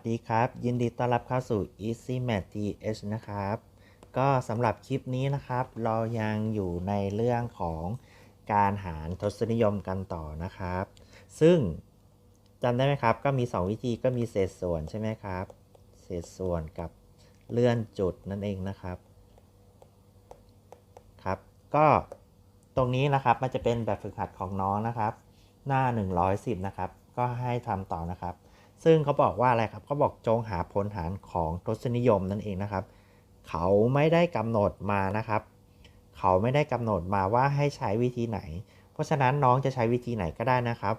วัสดีครับ ยินดีต้อนรับเข้าสู่ Easy Math TH นะครับ ก็สำหรับคลิปนี้นะครับ เรายังอยู่ในเรื่องของการหารทศนิยมกันต่อนะครับ ซึ่งจำได้ไหมครับ ก็มี 2 วิธีก็มีเศษส่วนใช่ไหมครับ เศษส่วนกับเลื่อนจุดนั่นเองนะครับ ครับ ก็ตรงนี้นะครับมันจะเป็นแบบฝึกหัดของน้องนะครับ หน้า 110 นะครับ ก็ให้ทำต่อนะครับ ซึ่งเขาบอกว่าอะไรครับเขาบอกจงหาผลหารของทศนิยมนั่นเองนะครับ เขาไม่ได้กำหนดมานะครับ เขาไม่ได้กำหนดมาว่าให้ใช้วิธีไหน เพราะฉะนั้นน้องจะใช้วิธีไหนก็ได้นะครับ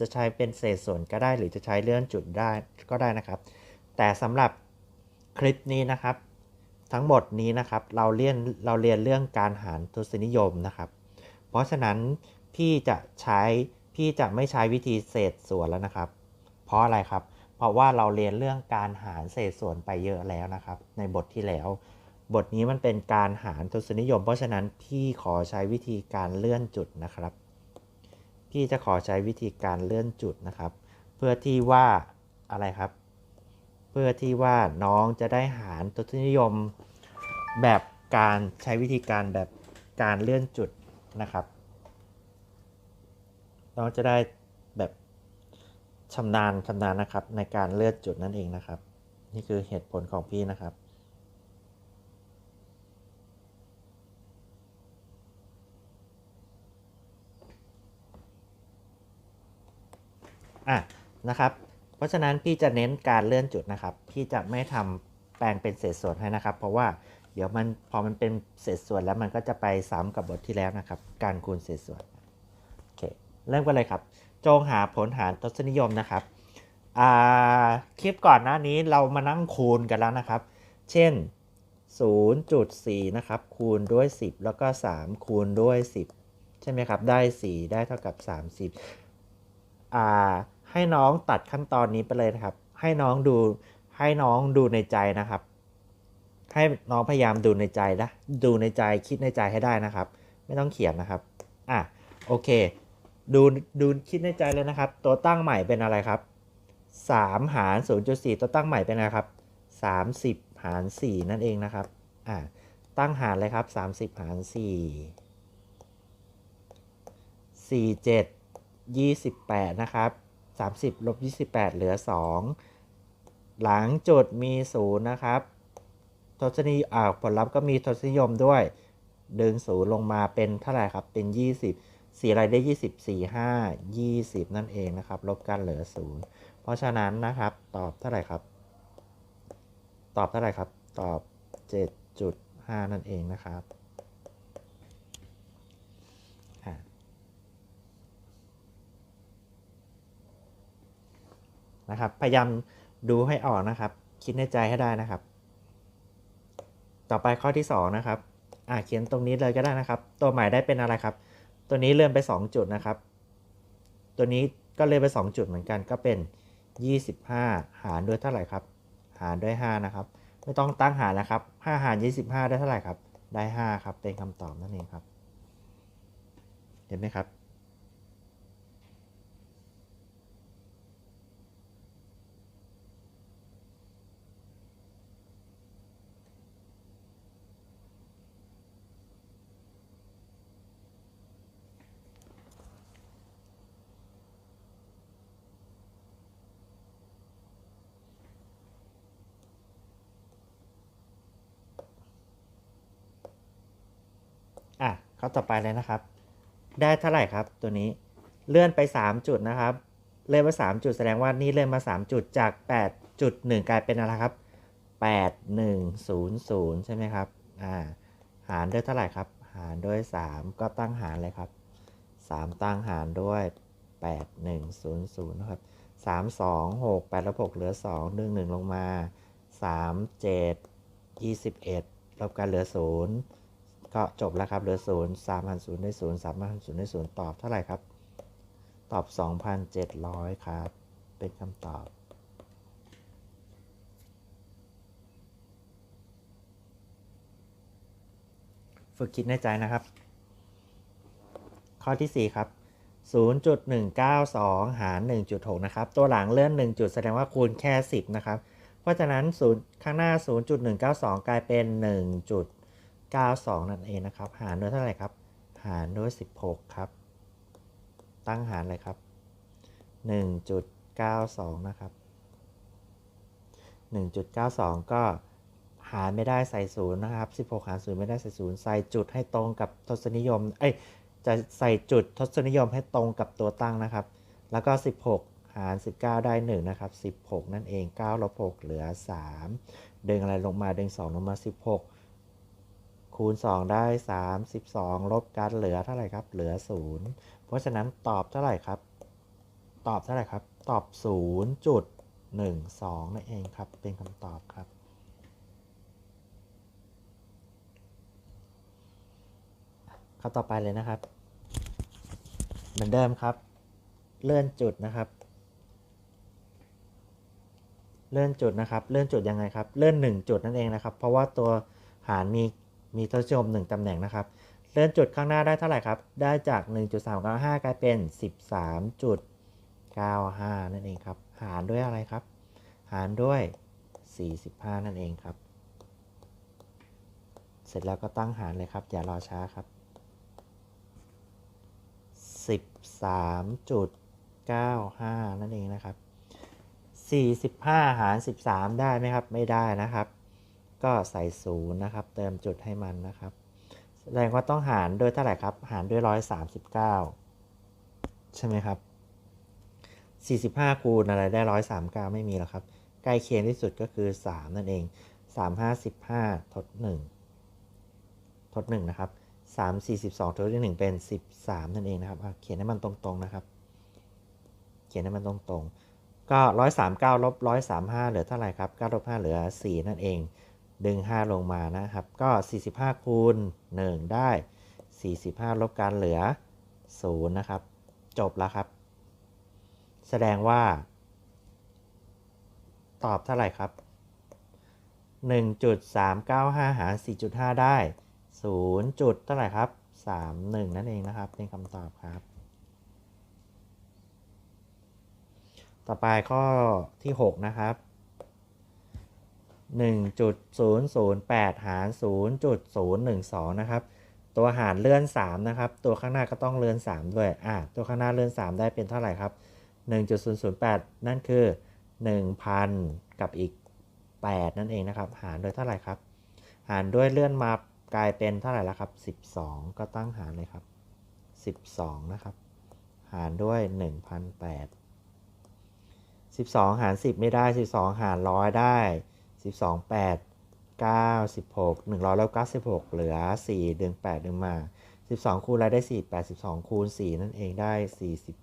จะใช้เป็นเศษส่วนก็ได้ หรือจะใช้เลื่อนจุดได้ก็ได้นะครับ แต่สำหรับคลิปนี้นะครับ ทั้งหมดนี้นะครับเราเรียนเราเรียนเรื่องการหารทศนิยมนะครับ เพราะฉะนั้นพี่จะใช้พี่จะไม่ใช้วิธีเศษส่วนแล้วนะครับ ราะอะไรครับ เพราะว่าเราเรียนเรื่องการหารเศษส่วนไปเยอะแล้วนะครับ ในบทที่แล้ว บทนี้มันเป็นการหารทศนิยม เพราะฉะนั้นพี่ขอใช้วิธีการเลื่อนจุดนะครับ พี่จะขอใช้วิธีการเลื่อนจุดนะครับ เพื่อที่ว่าอะไรครับ เพื่อที่ว่าน้องจะได้หารทศนิยมแบบการใช้วิธีการแบบการเลื่อนจุดนะครับ น้องจะได้แบบ ชำนาญชำนาญนะครับ ในการเลื่อนจุดนั่นเองนะครับ นี่คือเหตุผลของพี่นะครับอะนะครับ เพราะฉะนั้นพี่จะเน้นการเลื่อนจุดนะครับ พี่จะไม่ทำแปลงเป็นเศษส่วนให้นะครับ เพราะว่าเดี๋ยวมันพอมันเป็นเศษส่วนแล้วมันก็จะไปซ้ำกับบทที่แล้วนะครับ การคูณเศษส่วนโอเคเริ่มกันเลยครับ จงหาผลหารทศนิยมนะครับคลิปก่อนหน้านี้เรามานั่งคูณกันแล้วนะครับ เช่น 0.4 นะครับ คูณด้วย 10 แล้วก็ 3 คูณด้วย 10 ใช่ไหมครับ ได้ 4 ได้เท่ากับ 30อ่าให้น้องตัดขั้นตอนนี้ไปเลยนะครับ ให้น้องดูให้น้องดูในใจนะครับ ให้น้องพยายามดูในใจนะดูในใจคิดในใจให้ได้นะครับ ไม่ต้องเขียนนะครับ อะโอเค ดูดูคิดในใจเลยนะครับ ตัวตั้งใหม่เป็นอะไรครับ 3 หาร 0.4 ตัวตั้งใหม่เป็นอะไรครับ 30 หาร 4 นั่นเองนะครับอ่าตั้งหารเลยครับ 30 หาร 4 4 7 28 นะครับ 30ลบ28 เหลือ 2 หลังจุดมี 0 นะครับทศนิยมอ่าผลลัพธ์ก็มีทศนิยมด้วย ดึง 0 ลงมาเป็นเท่าไหร่ครับ เป็น 20 4อะไรได้ 20 4 5 20 นั่นเองนะครับ ลบกันเหลือ 0 เพราะฉะนั้นนะครับ ตอบเท่าไหร่ครับ ตอบเท่าไหร่ครับ ตอบ 7.5 นั่นเองนะครับนะครับ พยายามดูให้ออกนะครับ คิดในใจให้ได้นะครับ ต่อไปข้อที่ 2 นะครับ อ่าเขียนตรงนี้เลยก็ได้นะครับ ตัวใหม่ได้เป็นอะไรครับ ตัวนี้เลื่อนไป 2 จุดนะครับ ตัวนี้ก็เลื่อนไป 2 จุดเหมือนกันก็เป็น 25 หารด้วยเท่าไหร่ครับ หารด้วย 5 นะครับ ไม่ต้องตั้งหารนะครับ 5 หาร 25 ได้เท่าไหร่ครับ ได้ 5 ครับ เป็นคำตอบนั่นเองครับ เห็นไหมครับ ข้อต่อไปเลยนะครับ ได้เท่าไหร่ครับตัวนี้เลื่อนไป 3 จุดนะครับ เลื่อนมา 3 จุดแสดงว่านี่เลื่อนมา 3 จุดจาก 8.1 กลายเป็นอะไรครับ 8100 ใช่ไหมครับอ่าหารด้วยเท่าไหร่ครับ หารด้วย 3 ก็ตั้งหารเลยครับ 3 ตั้งหารด้วย 8100 นะครับ 3 2 6 8ลบ6เหลือ 2 1 1 ลงมา 3 7 21ลบกันเหลือ 0 ก็จบแล้วครับเหลือ0 3พัน0ได้0 3พัน0ได้0ตอบเท่าไหร่ครับ ตอบ 2,700 ครับ เป็นคำตอบฝึกคิดในใจนะครับ ข้อที่ 4 ครับ 0.192 หาร 1.6 นะครับ ตัวหลังเลื่อน 1 จุดแสดงว่าคูณแค่ 10 นะครับ เพราะฉะนั้น0ข้างหน้า 0.192 กลายเป็น 92 นั่นเองนะครับ หารด้วยเท่าไหร่ครับ หารด้วย 16 ครับ ตั้งหารเลยครับ 1.92 นะครับ 1.92 ก็หารไม่ได้ใส่ศูนย์นะครับ 16 หารศูนย์ไม่ได้ใส่ศูนย์ใส่จุดให้ตรงกับทศนิยม เอ้ย จะใส่จุดทศนิยมให้ตรงกับตัวตั้งนะครับ แล้วก็ 16 หาร 19 ได้ 1 นะครับ 16 นั่นเอง9ลบ6เหลือ 3 ดึงอะไรลงมา ดึง 2 ลงมา 16 คูณ 2 ได้ 32 ลบกันเหลือเท่าไหร่ครับ เหลือ 0 เพราะฉะนั้นตอบเท่าไหร่ครับ ตอบเท่าไหร่ครับ ตอบ 0.12 นั่นเองครับ เป็นคำตอบครับข้อต่อไปเลยนะครับ เหมือนเดิมครับ เลื่อนจุดนะครับ เลื่อนจุดนะครับ เลื่อนจุดยังไงครับ เลื่อน 1 จุดนั่นเองนะครับ เพราะว่าตัวหารมี มีทศนิยม1ตำแหน่งนะครับ เลื่อนจุดข้างหน้าได้เท่าไหร่ครับ ได้จาก 1.395 กลายเป็น 13.95 นั่นเองครับ หารด้วยอะไรครับ หารด้วย 45 นั่นเองครับ เสร็จแล้วก็ตั้งหารเลยครับ อย่ารอช้าครับ 13.95 นั่นเองนะครับ 45 หาร 13 ได้ไหมครับ ไม่ได้นะครับ ก็ใส่ศูนย์นะครับ เติมจุดให้มันนะครับ แสดงว่าต้องหารด้วยเท่าไหร่ครับ หารด้วย139ใช่ไหมครับ45คูณอะไรได้139ไม่มีหรอกครับ ใกล้เคียงที่สุดก็คือ3นั่นเอง3 5 15ทด1ทด1นะครับ3 42ทดด้วย1เป็น13นั่นเองนะครับเขียนให้มันตรงๆนะครับ เขียนให้มันตรงๆก็139ลบ135เหลือเท่าไหร่ครับ9ลบ5เหลือ4นั่นเอง ดึง 5 ลงมานะครับ ก็ 45 คูณ 1 ได้ 45 ลบกันเหลือ 0 นะครับ จบแล้วครับ แสดงว่า ตอบเท่าไหร่ครับ 1.395 หาร 4.5 ได้ 0 จุดเท่าไหร่ครับ 31 นั่นเองนะครับ เป็นคำตอบครับ ต่อไปข้อที่ 6 นะครับ 1.008 หาร 0.012 นะครับ ตัวหารเลื่อน 3 นะครับ ตัวข้างหน้าก็ต้องเลื่อน 3 ด้วย อะตัวข้างหน้าเลื่อน 3 ได้เป็นเท่าไหร่ครับ 1.008 นั่นคือ 1,000 กับอีก 8 นั่นเองนะครับ หารโดยเท่าไหร่ครับ หารด้วยเลื่อนมากลายเป็นเท่าไหร่แล้วครับ 12 ก็ตั้งหารเลยครับ 12 นะครับ หารด้วย 1,008 12 หาร 10 ไม่ได้ 12 หารร้อยได้ 12 8 96 100แล้ว96 เหลือ 4 ดึง 8 ดึงมา 12 คูณอะไรได้ 4 82คูณ 4 นั่นเองได้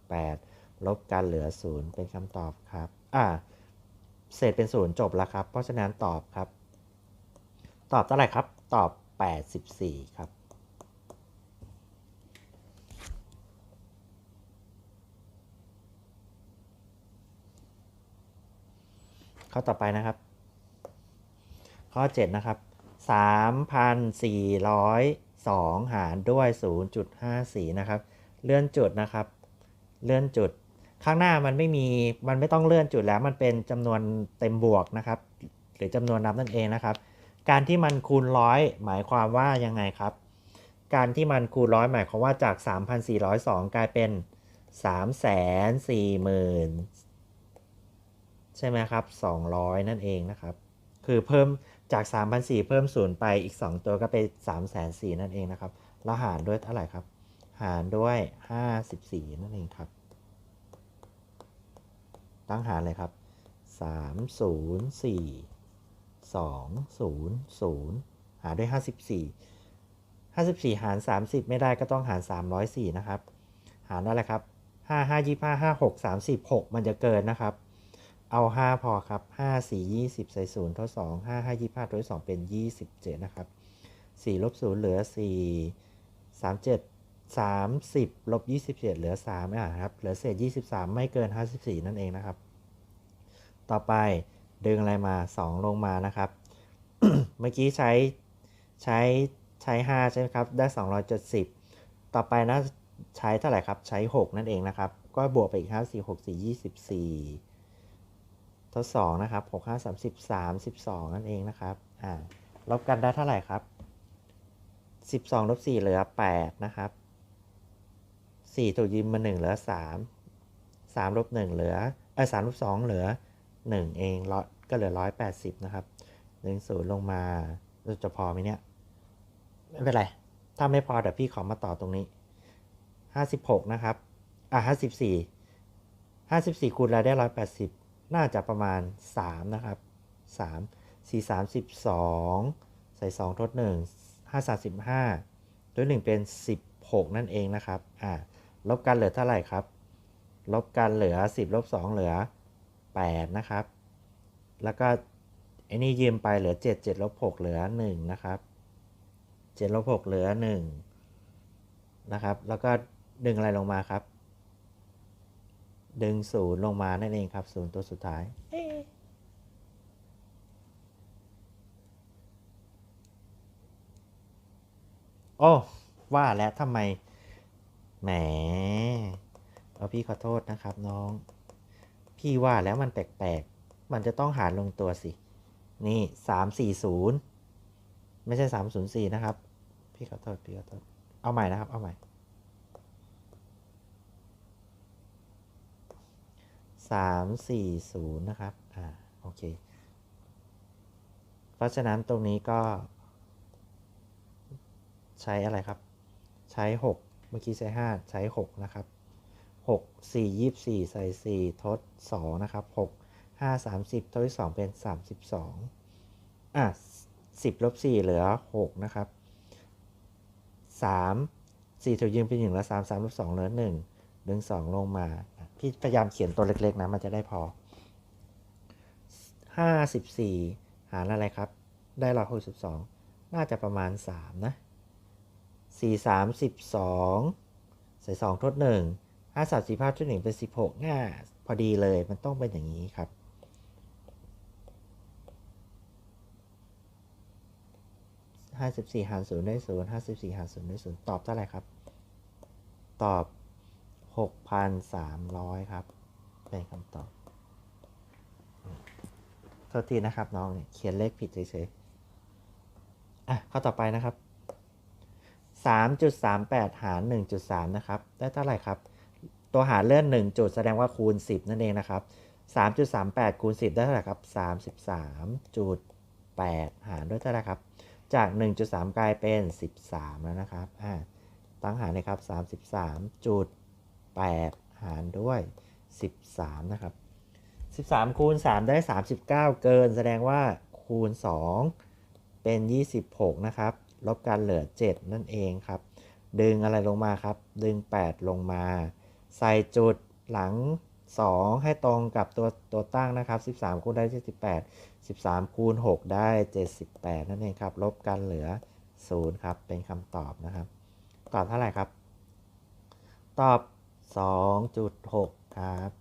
48 ลบกันเหลือ 0 เป็นคำตอบครับ อ่า เศษเป็น 0 จบแล้วครับ เพราะฉะนั้นตอบครับ ตอบเท่าไหร่ครับ ตอบ 84 ครับ ข้อต่อไปนะครับ ข้อ 7 นะครับ 3,402 หารด้วย 0.54 นะครับ เลื่อนจุดนะครับ เลื่อนจุด ข้างหน้ามันไม่มี มันไม่ต้องเลื่อนจุดแล้วมันเป็นจำนวนเต็มบวกนะครับ หรือจำนวนนับนั่นเองนะครับ การที่มันคูณร้อยหมายความว่ายังไงครับ การที่มันคูณร้อยหมายความว่าจาก 3,402 กลายเป็น 340,000 ใช่ไหมครับ 200 นั่นเองนะครับ คือเพิ่มจาก3,400เพิ่มศูนย์ไปอีก 2 ตัวก็เป็น3,400นั่นเองนะครับแล้วหารด้วยเท่าไหร่ครับ หารด้วย 54 นั่นเองครับ ตั้งหารเลยครับ 304 200 หารด้วย 54 54 หาร 30 ไม่ได้ก็ต้องหาร 304 นะครับ หารอะไรครับ 5 5 25 5 6 36 มันจะเกินนะครับ เอา 5 พอครับ 5 4 20 ใส่0ทด2 5 5 25ทด2เป็น 27 นะครับ 4 ลบ 0 เหลือ 4 37 30 ลบ 27 เหลือ 3 อะครับ เหลือเศษ 23 ไม่เกิน 54 นั่นเองนะครับ ต่อไปดึงอะไรมา 2 ลงมานะครับ เมื่อกี้ใช้ใช้ใช้ 5 ใช่ไหมครับ ได้ 270 ต่อไปนะ ใช้เท่าไหร่ครับ ใช้ 6 นั่นเองนะครับ ก็บวกไปอีก 5 4 6 4 24 ทด2นะครับ6 5 3 13 12นั่นเองนะครับอ่าลบกันได้เท่าไหร่ครับ12ลบ4เหลือ8นะครับ4ถูกยืมมา1เหลือ3 3ลบ1เหลือเออ3ลบ2เหลือ1เองร้อยก็เหลือ180นะครับ1 0ลงมาจะพอไหมเนี่ยไม่เป็นไร ถ้าไม่พอเดี๋ยวพี่ขอมาต่อตรงนี้56นะครับ อะ54 54คูณแล้วได้180 น่าจะประมาณ 3 นะครับ 3 4 32ใส่ 2 ทด 1 5 35 ด้วย 1 เป็น 16 นั่นเองนะครับ อ่า ลบกันเหลือเท่าไหร่ครับ ลบกันเหลือ 10 ลบ 2 เหลือ 8 นะครับ แล้วก็ไอ้นี่ยืมไปเหลือ 7 7 ลบ 6 เหลือ 1 นะครับ 7 ลบ 6 เหลือ 1 นะครับ แล้วก็ดึงอะไรลงมาครับ ดึงศูนย์ลงมานั่นเองครับศูนย์ตัวสุดท้าย โอ้ว่าแล้วทำไม แหมเอาพี่ขอโทษนะครับน้อง พี่ว่าแล้วมันแปลกๆ มันจะต้องหารลงตัวสิ นี่สามสี่ศูนย์ไม่ใช่สามศูนย์สี่นะครับ พี่ขอโทษ พี่ขอโทษ เอาใหม่นะครับ เอาใหม่ สามสี่ศูนย์นะครับ อ่า โอเค เพราะฉะนั้นตรงนี้ก็ ใช้อะไรครับ ใช้6เมื่อกี้ใช้5ใช้6นะครับ6 4 24ใส่4ทด2นะครับ6 5 30ทด2เป็น32อะ10ลบ4เหลือ6นะครับ3 4ถูกยืมเป็น1แล้ว3 3ลบ2เหลือ1ดึง2ลงมา พี่พยายามเขียนตัวเล็กๆนะมันจะได้พอ 54 หารอะไรครับ ได้162น่าจะประมาณ 3 นะสี่สามสิบสองใส่สองทดหนึ่งห้าสามสี่ห้าทดหนึ่งเป็นสิบหกง่าพอดีเลยมันต้องเป็นอย่างนี้ครับห้าสิบสี่หารศูนย์ได้ศูนย์ห้าสิบสี่หารศูนย์ได้ศูนย์ตอบเท่าไหร่ครับ ตอบ หกพันสามร้อยครับ เป็นคำตอบ โทษทีนะครับน้องเนี่ยเขียนเลขผิดเฉยๆ อะ ข้อต่อไปนะครับ 3.38 หาร 1.3 นะครับ ได้เท่าไหร่ครับ ตัวหารเลื่อน 1 จุดแสดงว่าคูณ 10 นั่นเองนะครับ 3.38 คูณ 10 ได้เท่าไหร่ครับ 33.8 หารด้วยเท่าไหร่ครับ จาก 1.3 กลายเป็น 13 แล้วนะครับ อ่าตั้งหารเลยครับ 33.8 หารด้วย 13 นะครับ 13 คูณ 3 ได้ 39 เกิน แสดงว่าคูณ 2 เป็น 26 นะครับ ลบกันเหลือ 7 นั่นเองครับ ดึงอะไรลงมาครับ ดึง 8 ลงมา ใส่จุดหลัง 2 ให้ตรงกับตัวตัวตั้งนะครับ 13 คูณได้ 78 13 คูณ 6 ได้ 78 นั่นเองครับ ลบกันเหลือ 0 ครับ เป็นคำตอบนะครับ ตอบเท่าไหร่ครับ ตอบ 2.6ครับ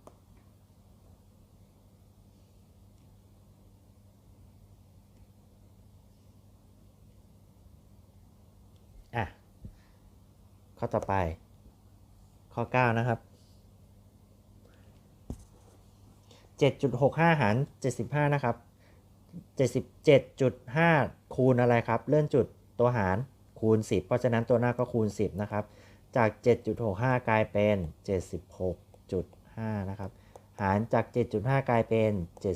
อะ ข้อต่อไป ข้อ9นะครับ7.65หาร75นะครับ77.5คูณอะไรครับ เลื่อนจุดตัวหารคูณ10เพราะฉะนั้นตัวหน้าก็คูณ10นะครับ จาก 7.65 กลายเป็น 76.5 นะครับ หารจาก 7.5 กลายเป็น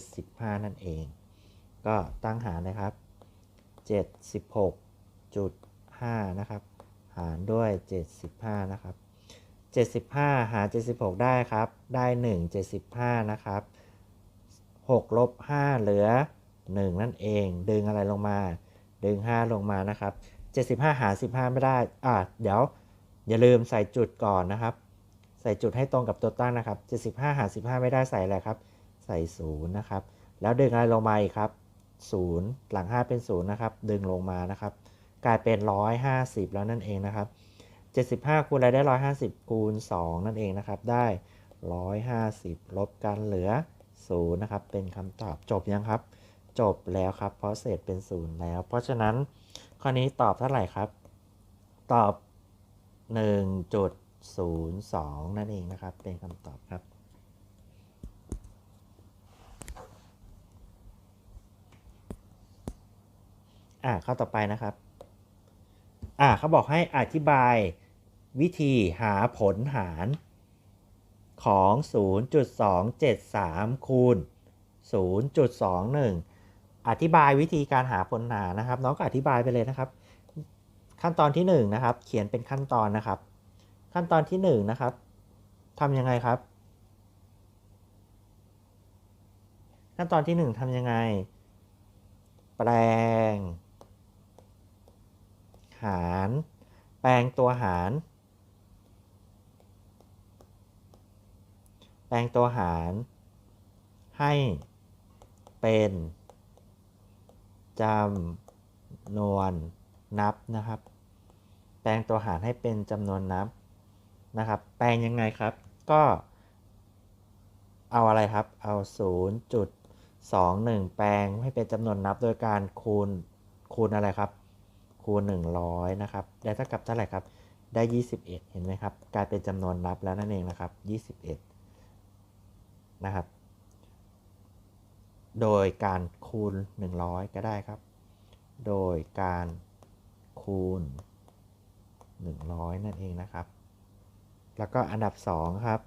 75 นั่นเอง ก็ตั้งหารนะครับ 76.5 นะครับ หารด้วย 75 นะครับ 75 หาร 76 ได้ครับ ได้ 1 75 นะครับ 6 ลบ 5 เหลือ 1 นั่นเอง ดึงอะไรลงมา ดึง 5 ลงมานะครับ 75 หาร 15 ไม่ได้ อ่าเดี๋ยว อย่าลืมใส่จุดก่อนนะครับ ใส่จุดให้ตรงกับตัวตั้งนะครับ 75 หาร 15 ไม่ได้ใส่อะไรครับ ใส่0นะครับ แล้วดึงอะไรลงมาอีกครับ 0 หลัง 5 เป็น0นะครับ ดึงลงมานะครับ กลายเป็น 150 แล้วนั่นเองนะครับ 75 คูณอะไรได้ 150 คูณ 2 นั่นเองนะครับ ได้ 150 ลบกันเหลือ0นะครับ เป็นคำตอบจบยังครับ จบแล้วครับ เพราะเศษเป็น 0 แล้ว เพราะฉะนั้นข้อนี้ตอบเท่าไหร่ครับ ตอบ 0.02 นั่นเองนะครับ เป็นคำตอบครับ อ่าข้อต่อไปนะครับ อ่าเขาบอกให้อธิบายวิธีหาผลหารของ 0.273 คูณ 0.21 อธิบายวิธีการหาผลหารนะครับ น้องก็อธิบายไปเลยนะครับ ขั้นตอนที่1นะครับ เขียนเป็นขั้นตอนนะครับ ขั้นตอนที่1นะครับทำยังไงครับ ขั้นตอนที่ 1ทำยังไง แปลง หาร แปลงตัวหาร แปลงตัวหาร ให้เป็นจำนวนนับนะครับ แปลงตัวหารให้เป็นจำนวนนับนะครับ แปลงยังไงครับ ก็ เอาอะไรครับ เอา 0.21 แปลงให้เป็นจำนวนนับโดยการคูณคูณอะไรครับ คูณ 100 นะครับ ได้เท่ากับเท่าไหร่ครับ ได้ 21 เห็นไหมครับ กลายเป็นจำนวนนับแล้วนั่นเองนะครับ 21 นะครับ โดยการคูณ 100 ก็ได้ครับ โดยการคูณ 100 นั่นเองนะครับ แล้วก็อันดับ 2 ครับ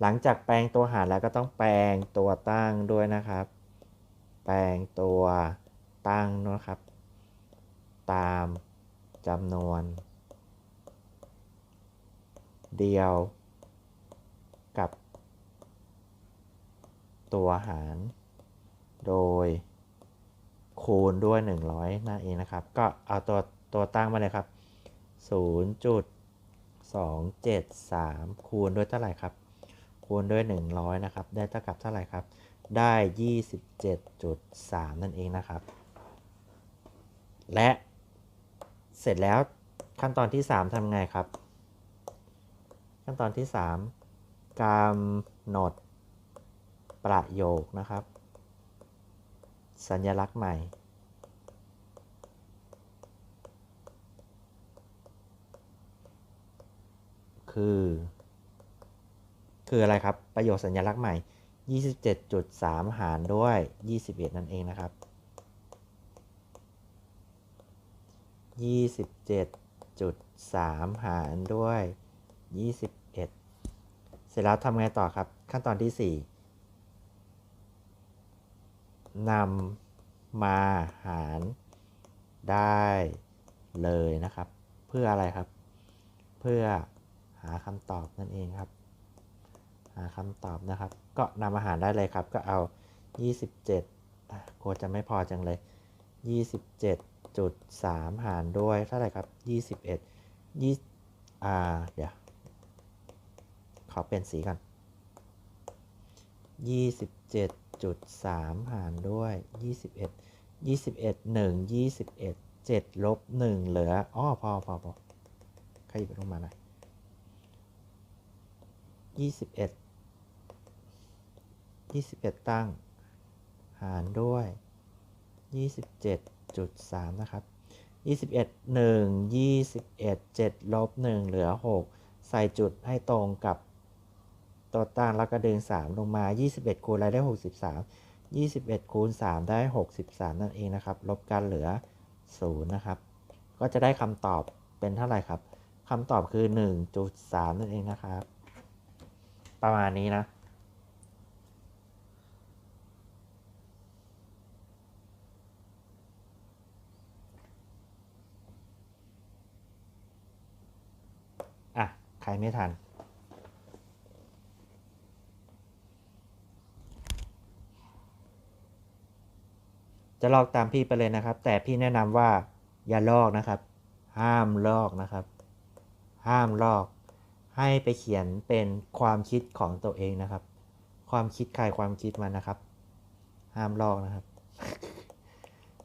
หลังจากแปลงตัวหารแล้วก็ต้องแปลงตัวตั้งด้วยนะครับ แปลงตัวตั้งนะครับ ตามจำนวน เดียวกับ ตัวหาร โดยคูณด้วย 100 นั่นเองนะครับ ก็เอาตัวตัวตั้งมาเลยครับ 0.273 คูณด้วยเท่าไหร่ครับ คูณด้วย 100 นะครับ ได้เท่ากับเท่าไหร่ครับ ได้ 27.3 นั่นเองนะครับ และเสร็จแล้วขั้นตอนที่ 3ทำไงครับ ขั้นตอนที่ 3กำหนดประโยคนะครับ สัญลักษณ์ใหม่ คือ คืออะไรครับ ประโยคสัญลักษณ์ใหม่ 27.3 หารด้วย 21 นั่นเองนะครับ 27.3 หารด้วย 21 เสร็จแล้วทำไงต่อครับ ขั้นตอนที่ 4นำมาหารได้เลยนะครับ เพื่ออะไรครับ เพื่อ หาคำตอบนั่นเองครับ หาคำตอบนะครับ ก็นำอาหารได้เลยครับ ก็เอา 27อะโคจะไม่พอจังเลย 27.3 หารด้วยเท่าไหร่ครับ 21 20อ่าเดี๋ยว ขอเปลี่ยนสีก่อน27.3 หารด้วย 21 21 1 21 7ลบ1เหลือ อ้อ พอพอพอขยับลงมาหน่อย 21 21 ตั้ง หารด้วย 27.3 นะครับ 21 1 21 7ลบ1เหลือ 6 ใส่จุดให้ตรงกับตัวตั้งแล้วก็ดึง 3 ลงมา 21 คูณอะไรได้ 63 21 คูณ 3 ได้ 63 นั่นเองนะครับ ลบกันเหลือ 0 นะครับ ก็จะได้คำตอบเป็นเท่าไหร่ครับคำตอบคือ 1.3 นั่นเองนะครับ ประมาณนี้นะอะ ใครไม่ทัน จะลอกตามพี่ไปเลยนะครับ แต่พี่แนะนำว่าอย่าลอกนะครับ ห้ามลอกนะครับ ห้ามลอก ให้ไปเขียนเป็นความคิดของตัวเองนะครับ ความคิดใครความคิดมันนะครับ ห้ามลอกนะครับ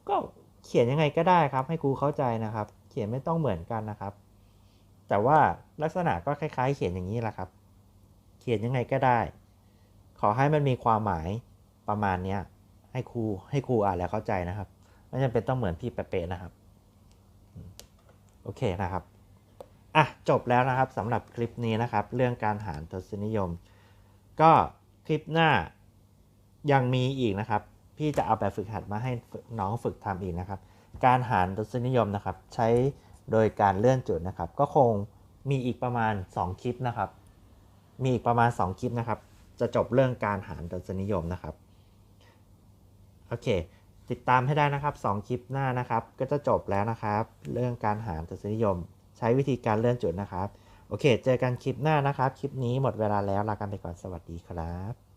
ก็เขียนยังไงก็ได้ครับ ให้ครูเข้าใจนะครับ เขียนไม่ต้องเหมือนกันนะครับ แต่ว่าลักษณะก็คล้าย ๆ เขียนอย่างนี้แหละครับ เขียนยังไงก็ได้ ขอให้มันมีความหมายประมาณเนี้ยให้ครูให้ครูอ่านแล้วเข้าใจนะครับ ไม่จำเป็นต้องเหมือนพี่เป๊ะๆนะครับ โอเคนะครับ อะจบแล้วนะครับสำหรับคลิปนี้นะครับ เรื่องการหารทศนิยม ก็คลิปหน้ายังมีอีกนะครับ พี่จะเอาแบบฝึกหัดมาให้น้องฝึกทำอีกนะครับ การหารทศนิยมนะครับ ใช้โดยการเลื่อนจุดนะครับ ก็คงมีอีกประมาณ 2 คลิปนะครับ มีอีกประมาณ 2 คลิปนะครับ จะจบเรื่องการหารทศนิยมนะครับโอเค ติดตามให้ได้นะครับ 2 คลิปหน้านะครับ ก็จะจบแล้วนะครับ เรื่องการหารทศนิยม ใช้วิธีการเลื่อนจุดนะครับ โอเค เจอกันคลิปหน้านะครับ คลิปนี้หมดเวลาแล้วลากันไปก่อนสวัสดีครับ